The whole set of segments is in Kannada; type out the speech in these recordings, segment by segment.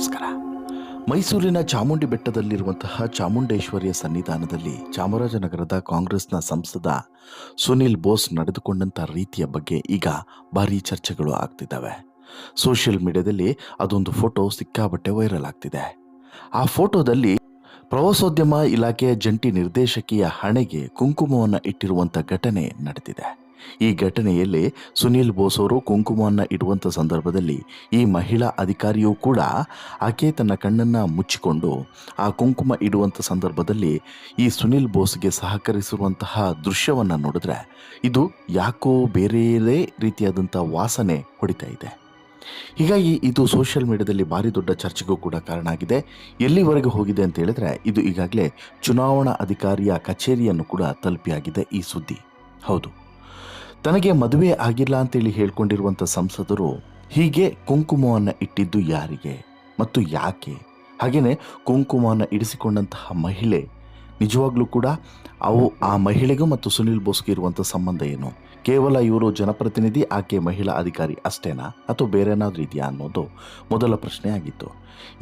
ನಮಸ್ಕಾರ. ಮೈಸೂರಿನ ಚಾಮುಂಡಿ ಬೆಟ್ಟದಲ್ಲಿರುವಂತಹ ಚಾಮುಂಡೇಶ್ವರಿಯ ಸನ್ನಿಧಾನದಲ್ಲಿ ಚಾಮರಾಜನಗರದ ಕಾಂಗ್ರೆಸ್ನ ಸಂಸದ ಸುನಿಲ್ ಬೋಸ್ ನಡೆದುಕೊಂಡಂಥ ರೀತಿಯ ಬಗ್ಗೆ ಈಗ ಭಾರೀ ಚರ್ಚೆಗಳು ಆಗ್ತಿದ್ದಾವೆ. ಸೋಷಿಯಲ್ ಮೀಡಿಯಾದಲ್ಲಿ ಅದೊಂದು ಫೋಟೋ ಸಿಕ್ಕಾಬಟ್ಟೆ ವೈರಲ್ ಆಗ್ತಿದೆ. ಆ ಫೋಟೋದಲ್ಲಿ ಪ್ರವಾಸೋದ್ಯಮ ಇಲಾಖೆಯ ಜಂಟಿ ನಿರ್ದೇಶಕಿಯ ಹಣೆಗೆ ಕುಂಕುಮವನ್ನು ಇಟ್ಟಿರುವಂಥ ಘಟನೆ ನಡೆದಿದೆ. ಈ ಘಟನೆಯಲ್ಲಿ ಸುನೀಲ್ ಬೋಸ್ ಅವರು ಕುಂಕುಮವನ್ನು ಇಡುವಂಥ ಸಂದರ್ಭದಲ್ಲಿ ಈ ಮಹಿಳಾ ಅಧಿಕಾರಿಯೂ ಕೂಡ ಆಕೆ ತನ್ನ ಕಣ್ಣನ್ನು ಮುಚ್ಚಿಕೊಂಡು ಆ ಕುಂಕುಮ ಇಡುವಂಥ ಸಂದರ್ಭದಲ್ಲಿ ಈ ಸುನೀಲ್ ಬೋಸ್ಗೆ ಸಹಕರಿಸಿರುವಂತಹ ದೃಶ್ಯವನ್ನು ನೋಡಿದ್ರೆ ಇದು ಯಾಕೋ ಬೇರೆ ರೀತಿಯಾದಂಥ ವಾಸನೆ ಹೊಡಿತಾ ಇದೆ. ಹೀಗಾಗಿ ಇದು ಸೋಷಿಯಲ್ ಮೀಡಿಯಾದಲ್ಲಿ ಭಾರಿ ದೊಡ್ಡ ಚರ್ಚೆಗೂ ಕೂಡ ಕಾರಣ ಆಗಿದೆ. ಎಲ್ಲಿವರೆಗೆ ಹೋಗಿದೆ ಅಂತ ಹೇಳಿದ್ರೆ ಇದು ಈಗಾಗಲೇ ಚುನಾವಣಾ ಅಧಿಕಾರಿಯ ಕಚೇರಿಯನ್ನು ಕೂಡ ತಲುಪಿಯಾಗಿದೆ ಈ ಸುದ್ದಿ. ಹೌದು. ತನಗೆ ಮದುವೆ ಆಗಿಲ್ಲ ಅಂತೇಳಿ ಹೇಳ್ಕೊಂಡಿರುವಂಥ ಸಂಸದರು ಹೀಗೆ ಕುಂಕುಮವನ್ನು ಇಟ್ಟಿದ್ದು ಯಾರಿಗೆ ಮತ್ತು ಯಾಕೆ? ಹಾಗೆಯೇ ಕುಂಕುಮವನ್ನು ಇಡಿಸಿಕೊಂಡಂತಹ ಮಹಿಳೆ ನಿಜವಾಗ್ಲೂ ಕೂಡ ಅವು ಆ ಮಹಿಳೆಗೂ ಮತ್ತು ಸುನಿಲ್ ಬೋಸ್ಗೆ ಇರುವಂಥ ಸಂಬಂಧ ಏನು? ಕೇವಲ ಇವರು ಜನಪ್ರತಿನಿಧಿ, ಆಕೆ ಮಹಿಳಾ ಅಧಿಕಾರಿ ಅಷ್ಟೇನಾ? ಅಥವಾ ಬೇರೆ ಏನಾದರೂ ಇದೆಯಾ ಅನ್ನೋದು ಮೊದಲ ಪ್ರಶ್ನೆ ಆಗಿತ್ತು.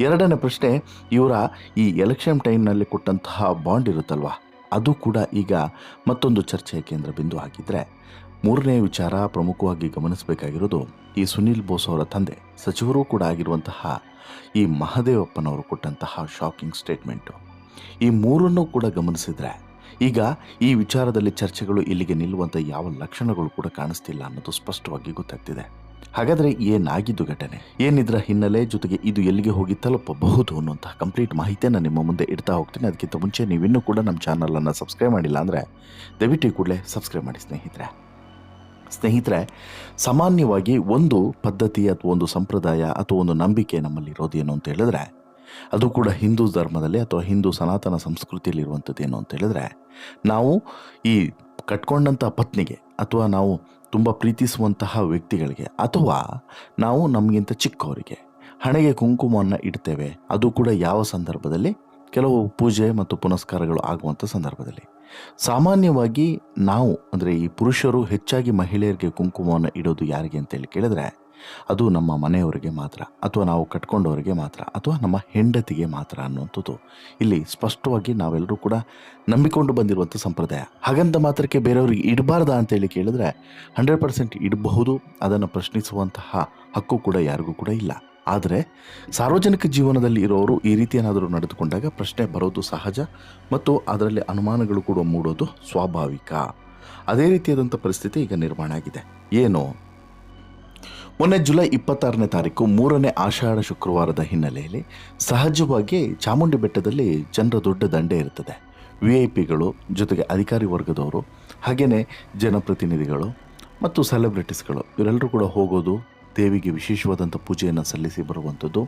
ಎರಡನೇ ಪ್ರಶ್ನೆ, ಇವರ ಈ ಎಲೆಕ್ಷನ್ ಟೈಮ್ನಲ್ಲಿ ಕೊಟ್ಟಂತಹ ಬಾಂಡ್ ಇರುತ್ತಲ್ವಾ? ಅದು ಕೂಡ ಈಗ ಮತ್ತೊಂದು ಚರ್ಚೆಯ ಕೇಂದ್ರ ಬಿಂದು ಆಗಿದ್ದರೆ ಮೂರನೇ ವಿಚಾರ ಪ್ರಮುಖವಾಗಿ ಗಮನಿಸಬೇಕಾಗಿರೋದು ಈ ಸುನಿಲ್ ಬೋಸ್ ಅವರ ತಂದೆ, ಸಚಿವರೂ ಕೂಡ ಆಗಿರುವಂತಹ ಈ ಮಹದೇವಪ್ಪನವರು ಕೊಟ್ಟಂತಹ ಶಾಕಿಂಗ್ ಸ್ಟೇಟ್ಮೆಂಟು ಈ ಮೂರನ್ನು ಕೂಡ ಗಮನಿಸಿದರೆ ಈಗ ಈ ವಿಚಾರದಲ್ಲಿ ಚರ್ಚೆಗಳು ಇಲ್ಲಿಗೆ ನಿಲ್ಲುವಂಥ ಯಾವ ಲಕ್ಷಣಗಳು ಕೂಡ ಕಾಣಿಸ್ತಿಲ್ಲ ಅನ್ನೋದು ಸ್ಪಷ್ಟವಾಗಿ ಗೊತ್ತಾಗ್ತಿದೆ. ಹಾಗಾದರೆ ಏನಾಗಿದ್ದು ಘಟನೆ? ಏನಿದ್ರ ಹಿನ್ನೆಲೆ ಜೊತೆಗೆ ಇದು ಎಲ್ಲಿಗೆ ಹೋಗಿ ತಲುಪಬಹುದು ಅನ್ನುವಂತಹ ಕಂಪ್ಲೀಟ್ ಮಾಹಿತಿಯನ್ನು ನಿಮ್ಮ ಮುಂದೆ ಇಡ್ತಾ ಹೋಗ್ತೀನಿ. ಅದಕ್ಕಿಂತ ಮುಂಚೆ ನೀವಿನ್ನೂ ಕೂಡ ನಮ್ಮ ಚಾನಲನ್ನು ಸಬ್ಸ್ಕ್ರೈಬ್ ಮಾಡಿಲ್ಲ ಅಂದರೆ ದಯವಿಟ್ಟು ಕೂಡಲೇ ಸಬ್ಸ್ಕ್ರೈಬ್ ಮಾಡಿ ಸ್ನೇಹಿತರೆ. ಸ್ನೇಹಿತರೆ, ಸಾಮಾನ್ಯವಾಗಿ ಒಂದು ಪದ್ಧತಿ ಅಥವಾ ಒಂದು ಸಂಪ್ರದಾಯ ಅಥವಾ ಒಂದು ನಂಬಿಕೆ ನಮ್ಮಲ್ಲಿ ಇರೋದೇನು ಅಂತ ಹೇಳಿದ್ರೆ, ಅದು ಕೂಡ ಹಿಂದೂ ಧರ್ಮದಲ್ಲಿ ಅಥವಾ ಹಿಂದೂ ಸನಾತನ ಸಂಸ್ಕೃತಿಯಲ್ಲಿ ಇರುವಂಥದ್ದು ಏನು ಅಂತ ಹೇಳಿದ್ರೆ, ನಾವು ಈ ಕಟ್ಕೊಂಡಂಥ ಪತ್ನಿಗೆ ಅಥವಾ ನಾವು ತುಂಬ ಪ್ರೀತಿಸುವಂತಹ ವ್ಯಕ್ತಿಗಳಿಗೆ ಅಥವಾ ನಾವು ನಮಗಿಂತ ಚಿಕ್ಕವರಿಗೆ ಹಣೆಗೆ ಕುಂಕುಮವನ್ನು ಇಡ್ತೇವೆ, ಅದು ಕೂಡ ಯಾವ ಸಂದರ್ಭದಲ್ಲಿ? ಕೆಲವು ಪೂಜೆ ಮತ್ತು ಪುನಸ್ಕಾರಗಳು ಆಗುವಂಥ ಸಂದರ್ಭದಲ್ಲಿ. ಸಾಮಾನ್ಯವಾಗಿ ನಾವು, ಅಂದರೆ ಈ ಪುರುಷರು ಹೆಚ್ಚಾಗಿ ಮಹಿಳೆಯರಿಗೆ ಕುಂಕುಮವನ್ನು ಇಡೋದು ಯಾರಿಗೆ ಅಂತೇಳಿ ಕೇಳಿದ್ರೆ, ಅದು ನಮ್ಮ ಮನೆಯವರಿಗೆ ಮಾತ್ರ, ಅಥವಾ ನಾವು ಕಟ್ಕೊಂಡವರಿಗೆ ಮಾತ್ರ, ಅಥವಾ ನಮ್ಮ ಹೆಂಡತಿಗೆ ಮಾತ್ರ ಅನ್ನುವಂಥದ್ದು. ಇಲ್ಲಿ ಸ್ಪಷ್ಟವಾಗಿ ನಾವೆಲ್ಲರೂ ಕೂಡ ನಂಬಿಕೊಂಡು ಬಂದಿರುವಂಥ ಸಂಪ್ರದಾಯ. ಹಾಗಂತ ಮಾತ್ರಕ್ಕೆ ಬೇರೆಯವ್ರಿಗೆ ಇಡಬಾರ್ದ ಅಂತೇಳಿ ಕೇಳಿದ್ರೆ, ಹಂಡ್ರೆಡ್ ಪರ್ಸೆಂಟ್ ಇಡಬಹುದು. ಅದನ್ನು ಪ್ರಶ್ನಿಸುವಂತಹ ಹಕ್ಕು ಕೂಡ ಯಾರಿಗೂ ಕೂಡ ಇಲ್ಲ. ಆದರೆ ಸಾರ್ವಜನಿಕ ಜೀವನದಲ್ಲಿ ಇರೋರು ಈ ರೀತಿ ಏನಾದರೂ ನಡೆದುಕೊಂಡಾಗ ಪ್ರಶ್ನೆ ಬರೋದು ಸಹಜ ಮತ್ತು ಅದರಲ್ಲಿ ಅನುಮಾನಗಳು ಕೂಡ ಮೂಡೋದು ಸ್ವಾಭಾವಿಕ. ಅದೇ ರೀತಿಯಾದಂಥ ಪರಿಸ್ಥಿತಿ ಈಗ ನಿರ್ಮಾಣ ಆಗಿದೆ. ಏನು? ಮೊನ್ನೆ ಜುಲೈ ಇಪ್ಪತ್ತಾರನೇ ತಾರೀಕು ಮೂರನೇ ಆಷಾಢ ಶುಕ್ರವಾರದ ಹಿನ್ನೆಲೆಯಲ್ಲಿ ಸಹಜವಾಗಿ ಚಾಮುಂಡಿ ಬೆಟ್ಟದಲ್ಲಿ ಜನರ ದೊಡ್ಡ ದಂಡೆ ಇರ್ತದೆ. ವಿ ಐ ಪಿಗಳು ಜೊತೆಗೆ ಅಧಿಕಾರಿ ವರ್ಗದವರು ಹಾಗೆಯೇ ಜನಪ್ರತಿನಿಧಿಗಳು ಮತ್ತು ಸೆಲೆಬ್ರಿಟೀಸ್ಗಳು ಇವರೆಲ್ಲರೂ ಕೂಡ ಹೋಗೋದು ದೇವಿಗೆ ವಿಶೇಷವಾದಂಥ ಪೂಜೆಯನ್ನು ಸಲ್ಲಿಸಿ ಬರುವಂಥದ್ದು,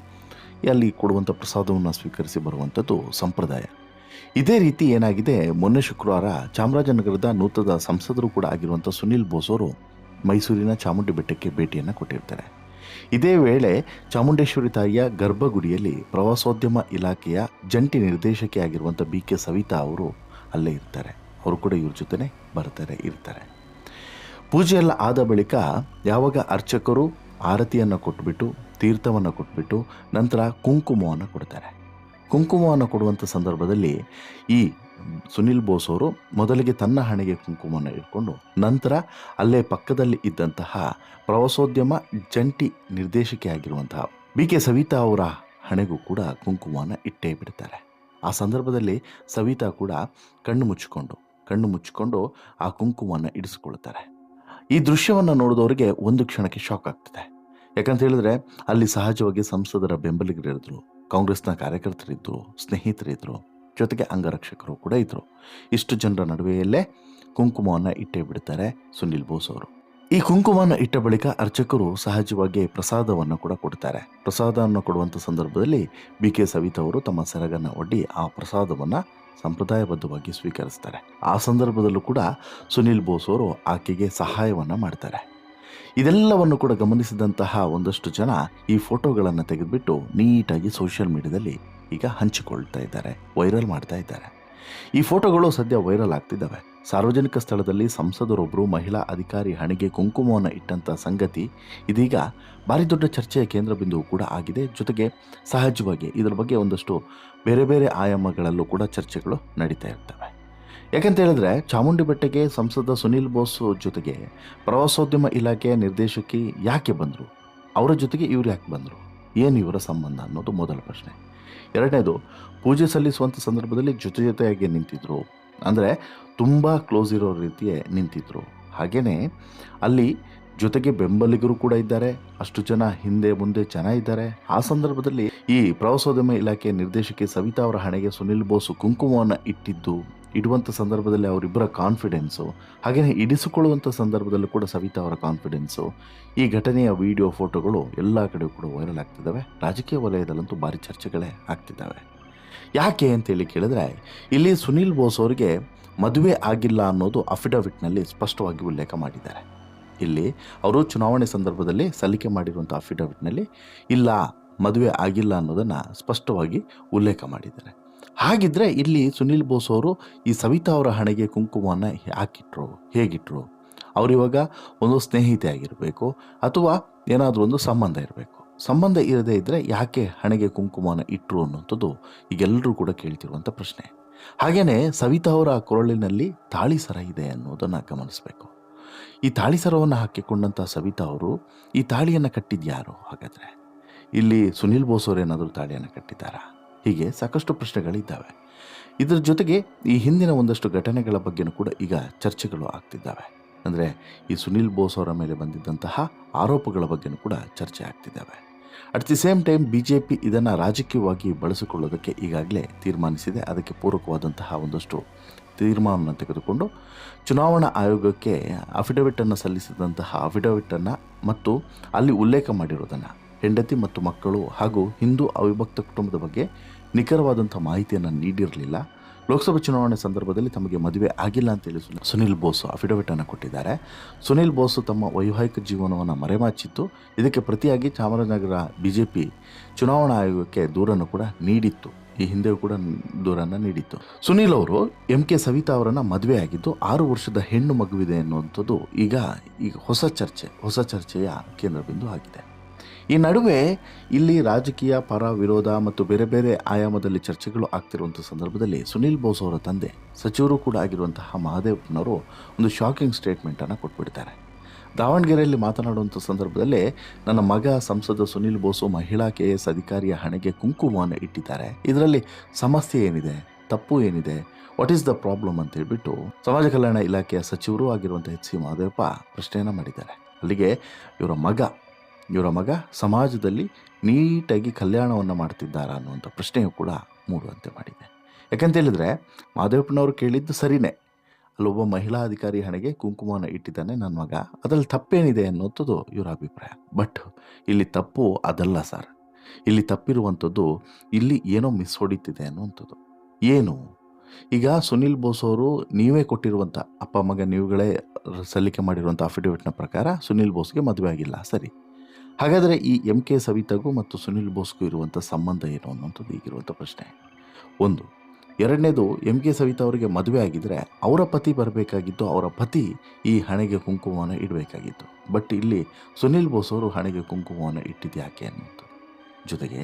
ಅಲ್ಲಿ ಕೊಡುವಂಥ ಪ್ರಸಾದವನ್ನು ಸ್ವೀಕರಿಸಿ ಬರುವಂಥದ್ದು ಸಂಪ್ರದಾಯ. ಇದೇ ರೀತಿ ಏನಾಗಿದೆ, ಮೊನ್ನೆ ಶುಕ್ರವಾರ ಚಾಮರಾಜನಗರದ ನೂತನ ಸಂಸದರು ಕೂಡ ಆಗಿರುವಂಥ ಸುನಿಲ್ ಬೋಸ್ ಅವರು ಮೈಸೂರಿನ ಚಾಮುಂಡಿ ಬೆಟ್ಟಕ್ಕೆ ಭೇಟಿಯನ್ನು ಕೊಟ್ಟಿರ್ತಾರೆ. ಇದೇ ವೇಳೆ ಚಾಮುಂಡೇಶ್ವರಿ ತಾಯಿಯ ಗರ್ಭಗುಡಿಯಲ್ಲಿ ಪ್ರವಾಸೋದ್ಯಮ ಇಲಾಖೆಯ ಜಂಟಿ ನಿರ್ದೇಶಕಿ ಆಗಿರುವಂಥ ಬಿ ಕೆ ಸವಿತಾ ಅವರು ಅಲ್ಲೇ ಇರ್ತಾರೆ. ಅವರು ಕೂಡ ಇವ್ರ ಜೊತೆನೆ ಬರ್ತಾರೆ, ಇರ್ತಾರೆ. ಪೂಜೆ ಎಲ್ಲ ಆದ ಬಳಿಕ ಯಾವಾಗ ಅರ್ಚಕರು ಆರತಿಯನ್ನು ಕೊಟ್ಬಿಟ್ಟು, ತೀರ್ಥವನ್ನು ಕೊಟ್ಬಿಟ್ಟು ನಂತರ ಕುಂಕುಮವನ್ನು ಕೊಡ್ತಾರೆ. ಕುಂಕುಮವನ್ನು ಕೊಡುವಂಥ ಸಂದರ್ಭದಲ್ಲಿ ಈ ಸುನಿಲ್ ಬೋಸ್ ಅವರು ಮೊದಲಿಗೆ ತನ್ನ ಹಣೆಗೆ ಕುಂಕುಮವನ್ನು ಇಟ್ಕೊಂಡು ನಂತರ ಅಲ್ಲೇ ಪಕ್ಕದಲ್ಲಿ ಇದ್ದಂತಹ ಪ್ರವಾಸೋದ್ಯಮ ಜಂಟಿ ನಿರ್ದೇಶಕಿ ಆಗಿರುವಂತಹ ಬಿ ಕೆ ಸವಿತಾ ಅವರ ಹಣೆಗೂ ಕೂಡ ಕುಂಕುಮವನ್ನು ಇಟ್ಟೇ ಬಿಡ್ತಾರೆ. ಆ ಸಂದರ್ಭದಲ್ಲಿ ಸವಿತಾ ಕೂಡ ಕಣ್ಣು ಮುಚ್ಚಿಕೊಂಡು ಕಣ್ಣು ಮುಚ್ಚಿಕೊಂಡು ಆ ಕುಂಕುಮವನ್ನು ಇಡಿಸ್ಕೊಳ್ತಾರೆ. ಈ ದೃಶ್ಯವನ್ನು ನೋಡಿದವರಿಗೆ ಒಂದು ಕ್ಷಣಕ್ಕೆ ಶಾಕ್ ಆಗ್ತದೆ. ಯಾಕಂತ ಹೇಳಿದ್ರೆ, ಅಲ್ಲಿ ಸಹಜವಾಗಿ ಸಂಸದರ ಬೆಂಬಲಿಗರಿದ್ರು ಕಾಂಗ್ರೆಸ್ನ ಕಾರ್ಯಕರ್ತರಿದ್ದರು ಸ್ನೇಹಿತರಿದ್ದರು ಜೊತೆಗೆ ಅಂಗರಕ್ಷಕರು ಕೂಡ ಇದ್ದರು ಇಷ್ಟು ಜನರ ನಡುವೆಯಲ್ಲೇ ಕುಂಕುಮವನ್ನು ಇಟ್ಟೇ ಬಿಡ್ತಾರೆ ಸುನಿಲ್ ಬೋಸ್ ಅವರು. ಈ ಕುಂಕುಮವನ್ನು ಇಟ್ಟ ಬಳಿಕ ಅರ್ಚಕರು ಸಹಜವಾಗಿ ಪ್ರಸಾದವನ್ನು ಕೂಡ ಕೊಡ್ತಾರೆ. ಪ್ರಸಾದವನ್ನು ಕೊಡುವಂಥ ಸಂದರ್ಭದಲ್ಲಿ ಬಿ ಕೆ ಸವಿತಾ ಅವರು ತಮ್ಮ ಸೆರಗನ್ನು ಒಡ್ಡಿ ಆ ಪ್ರಸಾದವನ್ನು ಸಂಪ್ರದಾಯಬದ್ಧವಾಗಿ ಸ್ವೀಕರಿಸ್ತಾರೆ. ಆ ಸಂದರ್ಭದಲ್ಲೂ ಕೂಡ ಸುನಿಲ್ ಬೋಸ್ ಅವರು ಆಕೆಗೆ ಸಹಾಯವನ್ನು ಮಾಡ್ತಾರೆ. ಇದೆಲ್ಲವನ್ನು ಕೂಡ ಗಮನಿಸಿದಂತಹ ಒಂದಷ್ಟು ಜನ ಈ ಫೋಟೋಗಳನ್ನು ತೆಗೆದುಬಿಟ್ಟು ನೀಟಾಗಿ ಸೋಷಿಯಲ್ ಮೀಡಿಯಾದಲ್ಲಿ ಈಗ ಹಂಚಿಕೊಳ್ತಾ ಇದ್ದಾರೆ, ವೈರಲ್ ಮಾಡ್ತಾ ಇದ್ದಾರೆ. ಈ ಫೋಟೋಗಳು ಸದ್ಯ ವೈರಲ್ ಆಗ್ತಿದ್ದಾವೆ. ಸಾರ್ವಜನಿಕ ಸ್ಥಳದಲ್ಲಿ ಸಂಸದರೊಬ್ಬರು ಮಹಿಳಾ ಅಧಿಕಾರಿ ಹಣೆಗೆ ಕುಂಕುಮವನ್ನು ಇಟ್ಟಂಥ ಸಂಗತಿ ಇದೀಗ ಭಾರಿ ದೊಡ್ಡ ಚರ್ಚೆಯ ಕೇಂದ್ರ ಬಿಂದುವು ಕೂಡ ಆಗಿದೆ. ಜೊತೆಗೆ ಸಹಜವಾಗಿ ಇದರ ಬಗ್ಗೆ ಒಂದಷ್ಟು ಬೇರೆ ಬೇರೆ ಆಯಾಮಗಳಲ್ಲೂ ಕೂಡ ಚರ್ಚೆಗಳು ನಡೀತಾ ಇರ್ತವೆ. ಯಾಕಂತ ಹೇಳಿದ್ರೆ ಚಾಮುಂಡಿ ಬೆಟ್ಟಕ್ಕೆ ಸಂಸದ ಸುನೀಲ್ ಬೋಸ್ ಜೊತೆಗೆ ಪ್ರವಾಸೋದ್ಯಮ ಇಲಾಖೆಯ ನಿರ್ದೇಶಕಿ ಯಾಕೆ ಬಂದರು? ಅವರ ಜೊತೆಗೆ ಇವ್ರು ಯಾಕೆ ಬಂದರು? ಏನು ಇವರ ಸಂಬಂಧ ಅನ್ನೋದು ಮೊದಲ ಪ್ರಶ್ನೆ. ಎರಡನೇದು, ಪೂಜೆ ಸಲ್ಲಿಸುವಂಥ ಸಂದರ್ಭದಲ್ಲಿ ಜೊತೆ ಜೊತೆಯಾಗಿ ನಿಂತಿದ್ರು. ಅಂದರೆ ತುಂಬ ಕ್ಲೋಸ್ ಇರೋ ರೀತಿಯೇ ನಿಂತಿದ್ರು. ಹಾಗೆಯೇ ಅಲ್ಲಿ ಜೊತೆಗೆ ಬೆಂಬಲಿಗರು ಕೂಡ ಇದ್ದಾರೆ. ಅಷ್ಟು ಜನ ಹಿಂದೆ ಮುಂದೆ ಜನ ಇದ್ದಾರೆ ಆ ಸಂದರ್ಭದಲ್ಲಿ ಈ ಪ್ರವಾಸೋದ್ಯಮ ಇಲಾಖೆ ನಿರ್ದೇಶಕಿ ಸವಿತಾ ಅವರ ಹಣೆಗೆ ಸುನಿಲ್ ಬೋಸು ಕುಂಕುಮವನ್ನು ಇಟ್ಟಿದ್ದು. ಇಡುವಂಥ ಸಂದರ್ಭದಲ್ಲಿ ಅವರಿಬ್ಬರ ಕಾನ್ಫಿಡೆನ್ಸು ಹಾಗೆಯೇ ಇಡಿಸಿಕೊಳ್ಳುವಂಥ ಸಂದರ್ಭದಲ್ಲೂ ಕೂಡ ಸವಿತಾ ಅವರ ಕಾನ್ಫಿಡೆನ್ಸು ಈ ಘಟನೆಯ ವಿಡಿಯೋ ಫೋಟೋಗಳು ಎಲ್ಲ ಕಡೆ ಕೂಡ ವೈರಲ್ ಆಗ್ತಿದ್ದಾವೆ. ರಾಜಕೀಯ ವಲಯದಲ್ಲಂತೂ ಭಾರಿ ಚರ್ಚೆಗಳೇ ಆಗ್ತಿದ್ದಾವೆ. ಯಾಕೆ ಅಂತೇಳಿ ಕೇಳಿದ್ರೆ, ಇಲ್ಲಿ ಸುನೀಲ್ ಬೋಸ್ ಅವರಿಗೆ ಮದುವೆ ಆಗಿಲ್ಲ ಅನ್ನೋದು ಅಫಿಡವಿಟ್ನಲ್ಲಿ ಸ್ಪಷ್ಟವಾಗಿ ಉಲ್ಲೇಖ ಮಾಡಿದ್ದಾರೆ. ಇಲ್ಲಿ ಅವರು ಚುನಾವಣೆ ಸಂದರ್ಭದಲ್ಲಿ ಸಲ್ಲಿಕೆ ಮಾಡಿರುವಂಥ ಅಫಿಡವಿಟ್ನಲ್ಲಿ ಇಲ್ಲ, ಮದುವೆ ಆಗಿಲ್ಲ ಅನ್ನೋದನ್ನು ಸ್ಪಷ್ಟವಾಗಿ ಉಲ್ಲೇಖ ಮಾಡಿದ್ದಾರೆ. ಹಾಗಿದ್ರೆ ಇಲ್ಲಿ ಸುನೀಲ್ ಬೋಸ್ ಅವರು ಈ ಸವಿತಾ ಅವರ ಹಣೆಗೆ ಕುಂಕುಮವನ್ನು ಹಾಕಿಟ್ರು, ಹೇಗಿಟ್ರು? ಅವರಿವಾಗ ಒಂದು ಸ್ನೇಹಿತೆ ಆಗಿರಬೇಕು ಅಥವಾ ಏನಾದರೂ ಒಂದು ಸಂಬಂಧ ಇರಬೇಕು. ಸಂಬಂಧ ಇರದೇ ಇದ್ದರೆ ಯಾಕೆ ಹಣೆಗೆ ಕುಂಕುಮವನ್ನು ಇಟ್ಟರು ಅನ್ನುವಂಥದ್ದು ಈಗೆಲ್ಲರೂ ಕೂಡ ಕೇಳ್ತಿರುವಂಥ ಪ್ರಶ್ನೆ. ಹಾಗೆಯೇ ಸವಿತಾ ಅವರ ಕೊರಳಿನಲ್ಲಿ ತಾಳಿ ಸರ ಇದೆ ಅನ್ನೋದನ್ನು ಗಮನಿಸಬೇಕು. ಈ ತಾಳಿ ಸರವನ್ನು ಹಾಕಿಕೊಂಡಂಥ ಸವಿತಾ ಅವರು ಈ ತಾಳಿಯನ್ನು ಕಟ್ಟಿದ್ಯಾರು ಹಾಗಾದರೆ? ಇಲ್ಲಿ ಸುನಿಲ್ ಬೋಸ್ ಅವರು ಏನಾದರೂ ತಾಳಿಯನ್ನು ಕಟ್ಟಿದ್ದಾರಾ? ಹೀಗೆ ಸಾಕಷ್ಟು ಪ್ರಶ್ನೆಗಳಿದ್ದಾವೆ. ಇದರ ಜೊತೆಗೆ ಈ ಹಿಂದಿನ ಒಂದಷ್ಟು ಘಟನೆಗಳ ಬಗ್ಗೆನೂ ಕೂಡ ಈಗ ಚರ್ಚೆಗಳು ಆಗ್ತಿದ್ದಾವೆ. ಅಂದರೆ ಈ ಸುನಿಲ್ ಬೋಸ್ ಅವರ ಮೇಲೆ ಬಂದಿದ್ದಂತಹ ಆರೋಪಗಳ ಬಗ್ಗೆನೂ ಕೂಡ ಚರ್ಚೆ ಆಗ್ತಿದ್ದಾವೆ. At the same time B J P ಇದನ್ನು ರಾಜಕೀಯವಾಗಿ ಬಳಸಿಕೊಳ್ಳೋದಕ್ಕೆ ಈಗಾಗಲೇ ತೀರ್ಮಾನಿಸಿದೆ. ಅದಕ್ಕೆ ಪೂರಕವಾದಂತಹ ಒಂದಷ್ಟು ತೀರ್ಮಾನವನ್ನು ತೆಗೆದುಕೊಂಡು ಚುನಾವಣಾ ಆಯೋಗಕ್ಕೆ ಅಫಿಡವಿಟನ್ನು ಸಲ್ಲಿಸಿದಂತಹ ಅಫಿಡವಿಟನ್ನು ಮತ್ತು ಅಲ್ಲಿ ಉಲ್ಲೇಖ ಮಾಡಿರೋದನ್ನು ಹೆಂಡತಿ ಮತ್ತು ಮಕ್ಕಳು ಹಾಗೂ ಹಿಂದೂ ಅವಿಭಕ್ತ ಕುಟುಂಬದ ಬಗ್ಗೆ ನಿಖರವಾದಂಥ ಮಾಹಿತಿಯನ್ನು ನೀಡಿರಲಿಲ್ಲ. ಲೋಕಸಭಾ ಚುನಾವಣೆ ಸಂದರ್ಭದಲ್ಲಿ ತಮಗೆ ಮದುವೆ ಆಗಿಲ್ಲ ಅಂತೇಳಿ ಸುನಿಲ್ ಬೋಸ್ ಅಫಿಡವಿಟನ್ನು ಕೊಟ್ಟಿದ್ದಾರೆ. ಸುನಿಲ್ ಬೋಸ್ ತಮ್ಮ ವೈವಾಹಿಕ ಜೀವನವನ್ನು ಮರೆಮಾಚಿತ್ತು. ಇದಕ್ಕೆ ಪ್ರತಿಯಾಗಿ ಚಾಮರಾಜನಗರ ಬಿ ಜೆ ಪಿ ಚುನಾವಣಾ ಆಯೋಗಕ್ಕೆ ದೂರನ್ನು ಕೂಡ ನೀಡಿತ್ತು. ಈ ಹಿಂದೆ ಕೂಡ ದೂರನ್ನು ನೀಡಿತ್ತು. ಸುನೀಲ್ ಅವರು ಎಂ ಕೆ ಸವಿತಾ ಅವರನ್ನು ಮದುವೆ ಆಗಿದ್ದು ಆರು ವರ್ಷದ ಹೆಣ್ಣು ಮಗುವಿದೆ ಅನ್ನುವಂಥದ್ದು ಈಗ ಈಗ ಹೊಸ ಚರ್ಚೆ, ಹೊಸ ಚರ್ಚೆಯ ಕೇಂದ್ರ ಬಿಂದು ಆಗಿದೆ. ಈ ನಡುವೆ ಇಲ್ಲಿ ರಾಜಕೀಯ, ಪರ, ವಿರೋಧ ಮತ್ತು ಬೇರೆ ಬೇರೆ ಆಯಾಮದಲ್ಲಿ ಚರ್ಚೆಗಳು ಆಗ್ತಿರುವಂಥ ಸಂದರ್ಭದಲ್ಲಿ ಸುನೀಲ್ ಬೋಸ್ ಅವರ ತಂದೆ ಸಚಿವರು ಕೂಡ ಆಗಿರುವಂತಹ ಮಹಾದೇವನವರು ಒಂದು ಶಾಕಿಂಗ್ ಸ್ಟೇಟ್ಮೆಂಟನ್ನು ಕೊಟ್ಬಿಡ್ತಾರೆ. ದಾವಣಗೆರೆಯಲ್ಲಿ ಮಾತನಾಡುವಂಥ ಸಂದರ್ಭದಲ್ಲಿ ನನ್ನ ಮಗ ಸಂಸದ ಸುನೀಲ್ ಬೋಸು ಮಹಿಳಾ ಕೆ ಎಸ್ ಅಧಿಕಾರಿಯ ಹಣೆಗೆ ಕುಂಕುಮವನ್ನು ಇಟ್ಟಿದ್ದಾರೆ. ಇದರಲ್ಲಿ ಸಮಸ್ಯೆ ಏನಿದೆ, ತಪ್ಪು ಏನಿದೆ ವಾಟ್ ಈಸ್ ದ ಪ್ರಾಬ್ಲಮ್ ಅಂತ ಹೇಳ್ಬಿಟ್ಟು ಸಮಾಜ ಕಲ್ಯಾಣ ಇಲಾಖೆಯ ಸಚಿವರು ಆಗಿರುವಂಥ ಎಚ್ ಸಿ ಮಹದೇವಪ್ಪ ಪ್ರಶ್ನೆಯನ್ನು ಮಾಡಿದ್ದಾರೆ. ಅಲ್ಲಿಗೆ ಇವರ ಮಗ ಇವರ ಮಗ ಸಮಾಜದಲ್ಲಿ ನೀಟಾಗಿ ಕಲ್ಯಾಣವನ್ನು ಮಾಡ್ತಿದ್ದಾರಾ ಅನ್ನುವಂಥ ಪ್ರಶ್ನೆಯು ಕೂಡ ಮೂಡುವಂತೆ ಮಾಡಿದೆ. ಯಾಕಂತ ಹೇಳಿದ್ರೆ ಮಾದೇವಪ್ಪನವರು ಕೇಳಿದ್ದು ಸರಿನೇ. ಅಲ್ಲೊಬ್ಬ ಮಹಿಳಾ ಅಧಿಕಾರಿ ಹಣೆಗೆ ಕುಂಕುಮವನ್ನು ಇಟ್ಟಿದ್ದಾನೆ ನನ್ನ ಮಗ. ಅದರಲ್ಲಿ ತಪ್ಪೇನಿದೆ ಅನ್ನುವಂಥದ್ದು ಇವರ ಅಭಿಪ್ರಾಯ. ಬಟ್ ಇಲ್ಲಿ ತಪ್ಪು ಅದಲ್ಲ ಸರ್. ಇಲ್ಲಿ ತಪ್ಪಿರುವಂಥದ್ದು ಇಲ್ಲಿ ಏನೋ ಮಿಸ್ ಹೊಡಿತಿದೆ ಅನ್ನುವಂಥದ್ದು. ಏನು? ಈಗ ಸುನಿಲ್ ಬೋಸ್ ಅವರು ನೀವೇ ಕೊಟ್ಟಿರುವಂಥ ಅಪ್ಪ ಮಗ ನೀವುಗಳೇ ಸಲ್ಲಿಕೆ ಮಾಡಿರುವಂಥ ಅಫಿಡವಿಟ್ನ ಪ್ರಕಾರ ಸುನಿಲ್ ಬೋಸ್ಗೆ ಮದುವೆ ಆಗಿಲ್ಲ. ಸರಿ. ಹಾಗಾದರೆ ಈ ಎಂ ಕೆ ಸವಿತಾಗೂ ಮತ್ತು ಸುನಿಲ್ ಬೋಸ್ಗೂ ಇರುವಂಥ ಸಂಬಂಧ ಏನು ಅನ್ನೋಂಥದ್ದು ಈಗಿರುವಂಥ ಪ್ರಶ್ನೆ. ಒಂದು, ಎರಡನೇದು ಎಂ ಕೆ ಸವಿತಾ ಅವರಿಗೆ ಮದುವೆ ಆಗಿದ್ದರೆ ಅವರ ಪತಿ ಬರಬೇಕಾಗಿತ್ತು ಅವರ ಪತಿ ಈ ಹಣೆಗೆ ಕುಂಕುಮವನ್ನು ಇಡಬೇಕಾಗಿತ್ತು. ಬಟ್ ಇಲ್ಲಿ ಸುನಿಲ್ ಬೋಸ್ ಅವರು ಹಣೆಗೆ ಕುಂಕುಮವನ್ನು ಇಟ್ಟಿದ್ದು ಯಾಕೆ ಅನ್ನೋದು. ಜೊತೆಗೆ,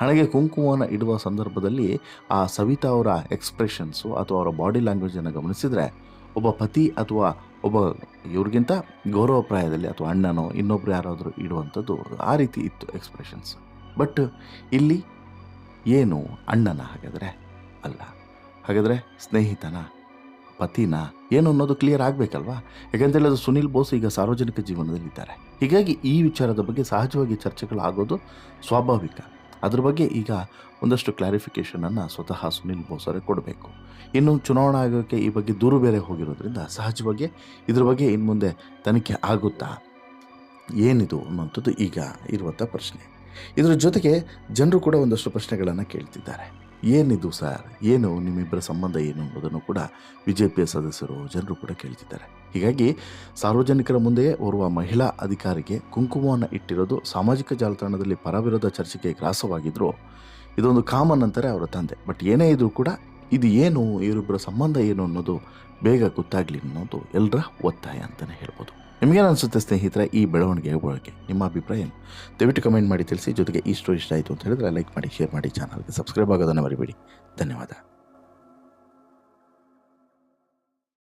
ಹಣೆಗೆ ಕುಂಕುಮವನ್ನು ಇಡುವ ಸಂದರ್ಭದಲ್ಲಿ ಆ ಸವಿತಾ ಅವರ ಎಕ್ಸ್ಪ್ರೆಷನ್ಸು ಅಥವಾ ಅವರ ಬಾಡಿ ಲ್ಯಾಂಗ್ವೇಜನ್ನು ಗಮನಿಸಿದರೆ ಒಬ್ಬ ಪತಿ ಅಥವಾ ಒಬ್ಬ ಇವ್ರಿಗಿಂತ ಗೌರವಪ್ರಾಯದಲ್ಲಿ ಅಥವಾ ಅಣ್ಣನೋ ಇನ್ನೊಬ್ರು ಯಾರಾದರೂ ಇಡುವಂಥದ್ದು ಆ ರೀತಿ ಇತ್ತು ಎಕ್ಸ್ಪ್ರೆಷನ್ಸ್ ಬಟ್ ಇಲ್ಲಿ ಏನು ಅಣ್ಣನ ಹಾಗಾದರೆ? ಅಲ್ಲ, ಹಾಗಾದರೆ ಸ್ನೇಹಿತನ, ಪತಿನ ಏನು ಅನ್ನೋದು ಕ್ಲಿಯರ್ ಆಗಬೇಕಲ್ವಾ? ಯಾಕಂತ ಅದು ಸುನಿಲ್ ಬೋಸ್ ಈಗ ಸಾರ್ವಜನಿಕ ಜೀವನದಲ್ಲಿದ್ದಾರೆ. ಹೀಗಾಗಿ ಈ ವಿಚಾರದ ಬಗ್ಗೆ ಸಹಜವಾಗಿ ಚರ್ಚೆಗಳು ಆಗೋದು ಸ್ವಾಭಾವಿಕ. ಅದ್ರ ಬಗ್ಗೆ ಈಗ ಒಂದಷ್ಟು ಕ್ಲಾರಿಫಿಕೇಷನನ್ನು ಸ್ವತಃ ಸುನಿಲ್ ಬೋಸರೆ ಕೊಡಬೇಕು. ಇನ್ನು ಚುನಾವಣಾ ಆಯೋಗಕ್ಕೆ ಈ ಬಗ್ಗೆ ದೂರು ಬೇರೆ ಹೋಗಿರೋದ್ರಿಂದ ಸಹಜವಾಗಿ ಇದ್ರ ಬಗ್ಗೆ ಇನ್ನು ಮುಂದೆ ತನಿಖೆ ಆಗುತ್ತಾ? ಏನಿದು ಅನ್ನುವಂಥದ್ದು ಈಗ ಇರುವಂಥ ಪ್ರಶ್ನೆ. ಇದರ ಜೊತೆಗೆ ಜನರು ಕೂಡ ಒಂದಷ್ಟು ಪ್ರಶ್ನೆಗಳನ್ನು ಕೇಳ್ತಿದ್ದಾರೆ. ಏನಿದು ಸರ್? ಏನು ನಿಮ್ಮಿಬ್ಬರ ಸಂಬಂಧ ಏನು ಅನ್ನೋದನ್ನು ಕೂಡ ಬಿ ಜೆ ಪಿಯ ಸದಸ್ಯರು, ಜನರು ಕೂಡ ಕೇಳ್ತಿದ್ದಾರೆ. ಹೀಗಾಗಿ ಸಾರ್ವಜನಿಕರ ಮುಂದೆಯೇ ಓರ್ವ ಮಹಿಳಾ ಅಧಿಕಾರಿಗೆ ಕುಂಕುಮವನ್ನು ಇಟ್ಟಿರೋದು ಸಾಮಾಜಿಕ ಜಾಲತಾಣದಲ್ಲಿ ಪರವಿರೋಧ ಚರ್ಚೆಗೆ ಗ್ರಾಸವಾಗಿದ್ದರು ಇದೊಂದು ಕಾಮನ್ ಅಂತಾರೆ ಅವರ ತಂದೆ. ಬಟ್ ಏನೇ ಇದ್ರೂ ಕೂಡ ಇದು ಏನು, ಇವರಿಬ್ಬರ ಸಂಬಂಧ ಏನು ಅನ್ನೋದು ಬೇಗ ಗೊತ್ತಾಗಲಿ ಅನ್ನೋದು ಎಲ್ಲರ ಒತ್ತಾಯ ಅಂತಲೇ ಹೇಳ್ಬೋದು. ನಿಮಗೇನು ಅನಿಸುತ್ತೆ ಸ್ನೇಹಿತರೆ ಈ ಬೆಳವಣಿಗೆ ಬಗ್ಗೆ? ನಿಮ್ಮ ಅಭಿಪ್ರಾಯ ಏನು? ದಯವಿಟ್ಟು ಕಮೆಂಟ್ ಮಾಡಿ ತಿಳಿಸಿ, ಜೊತೆಗೆ ಈ ಸ್ಟೋರಿ ಇಷ್ಟ ಆಯಿತು ಅಂತ ಹೇಳಿದ್ರೆ ಲೈಕ್ ಮಾಡಿ ಶೇರ್ ಮಾಡಿ ಚಾನಲ್ಗೆ ಸಬ್ಸ್ಕ್ರೈಬ್ ಆಗೋದನ್ನು ಮರಿಬೇಡಿ. ಧನ್ಯವಾದ.